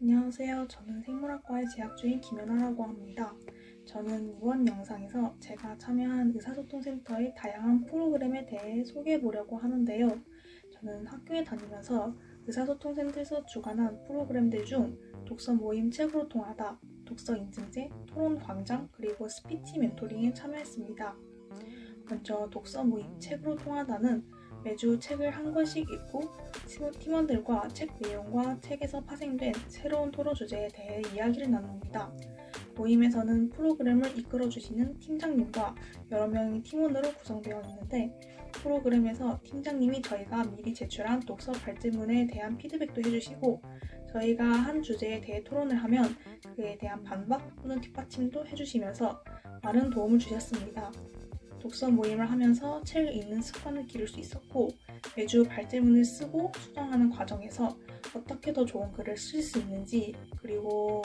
안녕하세요. 저는 생물학과에 재학 중인 김연아라고 합니다. 저는 이번 영상에서 제가 참여한 의사소통센터의 다양한 프로그램에 대해 소개해 보려고 하는데요. 저는 학교에 다니면서 의사소통센터에서 주관한 프로그램들 중 독서 모임 책으로 통하다, 독서 인증제, 토론 광장, 그리고 스피치 멘토링에 참여했습니다. 먼저 독서 모임 책으로 통하다는 매주 책을 한 권씩 읽고 팀- 팀원들과 책 내용과 책에서 파생된 새로운 토론 주제에 대해 이야기를 나눕니다. 모임에서는 프로그램을 이끌어 주시는 팀장님과 여러 명의 팀원으로 구성되어 있는데 프로그램에서 팀장님이 저희가 미리 제출한 독서 발제문에 대한 피드백도 해주시고 저희가 한 주제에 대해 토론을 하면 그에 대한 반박 또는 뒷받침도 해주시면서 많은 도움을 주셨습니다. 독서 모임을 하면서 책을 읽는 습관을 기를 수 있었고 매주 발제문을 쓰고 수정하는 과정에서 어떻게 더 좋은 글을 쓸 수 있는지 그리고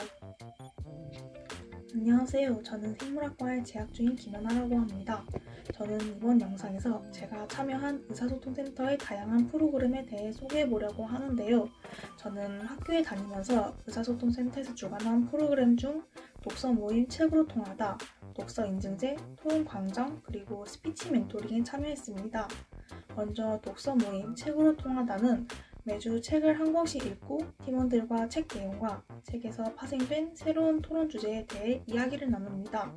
안녕하세요. 저는 생물학과에 재학 중인 김연아라고 합니다. 저는 이번 영상에서 제가 참여한 의사소통센터의 다양한 프로그램에 대해 소개해 보려고 하는데요. 저는 학교에 다니면서 의사소통센터에서 주관한 프로그램 중 독서 모임 책으로 통하다, 독서 인증제, 토론 광장, 그리고 스피치 멘토링에 참여했습니다. 먼저 독서 모임 책으로 통하다는 매주 책을 한 권씩 읽고 팀원들과 책 내용과 책에서 파생된 새로운 토론 주제에 대해 이야기를 나눕니다.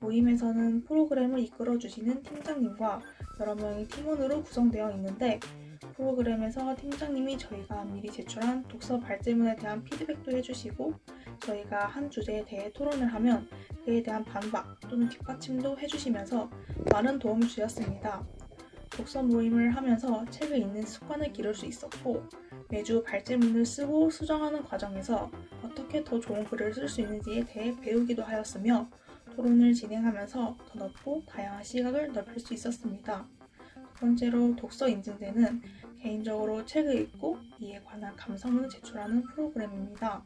모임에서는 프로그램을 이끌어 주시는 팀장님과 여러 명의 팀원으로 구성되어 있는데 프로그램에서 팀장님이 저희가 미리 제출한 독서 발제문에 대한 피드백도 해주시고 저희가 한 주제에 대해 토론을 하면 그에 대한 반박 또는 뒷받침도 해주시면서 많은 도움을 주셨습니다. 독서 모임을 하면서 책을 읽는 습관을 기를 수 있었고 매주 발제문을 쓰고 수정하는 과정에서 어떻게 더 좋은 글을 쓸 수 있는지에 대해 배우기도 하였으며 토론을 진행하면서 더 넓고 다양한 시각을 넓힐 수 있었습니다. 두 번째로 독서 인증제는 개인적으로 책을 읽고 이에 관한 감상문을 제출하는 프로그램입니다.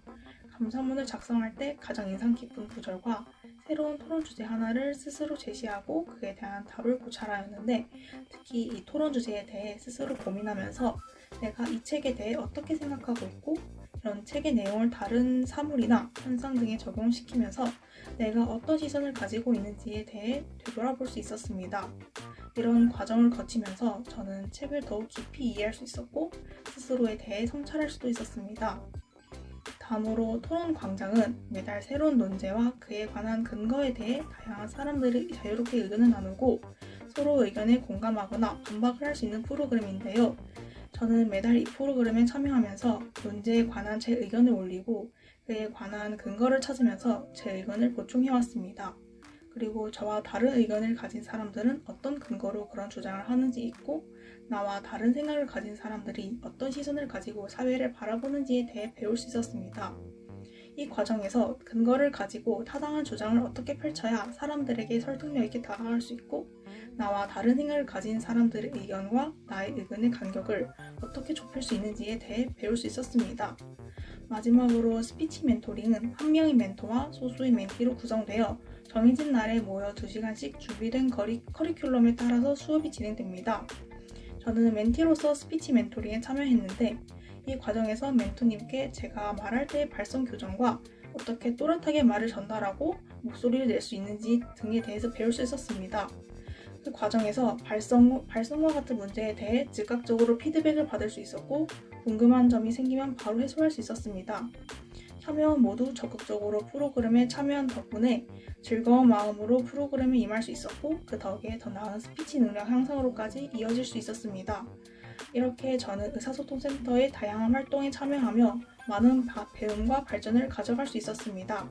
감상문을 작성할 때 가장 인상 깊은 구절과 새로운 토론 주제 하나를 스스로 제시하고 그에 대한 답을 고찰하였는데 특히 이 토론 주제에 대해 스스로 고민하면서 내가 이 책에 대해 어떻게 생각하고 있고 이런 책의 내용을 다른 사물이나 현상 등에 적용시키면서 내가 어떤 시선을 가지고 있는지에 대해 되돌아볼 수 있었습니다. 이런 과정을 거치면서 저는 책을 더욱 깊이 이해할 수 있었고 스스로에 대해 성찰할 수도 있었습니다. 다음으로 토론 광장은 매달 새로운 논제와 그에 관한 근거에 대해 다양한 사람들이 자유롭게 의견을 나누고 서로 의견에 공감하거나 반박을 할 수 있는 프로그램인데요. 저는 매달 이 프로그램에 참여하면서 문제에 관한 제 의견을 올리고 그에 관한 근거를 찾으면서 제 의견을 보충해왔습니다. 그리고 저와 다른 의견을 가진 사람들은 어떤 근거로 그런 주장을 하는지 있고 나와 다른 생각을 가진 사람들이 어떤 시선을 가지고 사회를 바라보는지에 대해 배울 수 있었습니다. 이 과정에서 근거를 가지고 타당한 주장을 어떻게 펼쳐야 사람들에게 설득력 있게 다가갈 수 있고 나와 다른 생각을 가진 사람들의 의견과 나의 의견의 간격을 어떻게 좁힐 수 있는지에 대해 배울 수 있었습니다. 마지막으로 스피치 멘토링은 한 명의 멘토와 소수의 멘티로 구성되어 정해진 날에 모여 2시간씩 준비된 커리, 커리큘럼에 따라서 수업이 진행됩니다. 저는 멘티로서 스피치 멘토링에 참여했는데 이 과정에서 멘토님께 제가 말할 때의 발성 교정과 어떻게 또렷하게 말을 전달하고 목소리를 낼 수 있는지 등에 대해서 배울 수 있었습니다. 그 과정에서 발성, 발성과 같은 문제에 대해 즉각적으로 피드백을 받을 수 있었고 궁금한 점이 생기면 바로 해소할 수 있었습니다. 참여원 모두 적극적으로 프로그램에 참여한 덕분에 즐거운 마음으로 프로그램에 임할 수 있었고 그 덕에 더 나은 스피치 능력 향상으로까지 이어질 수 있었습니다. 이렇게 저는 의사소통센터의 다양한 활동에 참여하며 많은 바- 배움과 발전을 가져갈 수 있었습니다.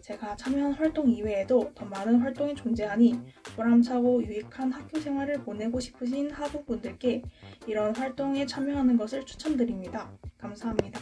제가 참여한 활동 이외에도 더 많은 활동이 존재하니 보람차고 유익한 학교 생활을 보내고 싶으신 하부분들께 이런 활동에 참여하는 것을 추천드립니다. 감사합니다.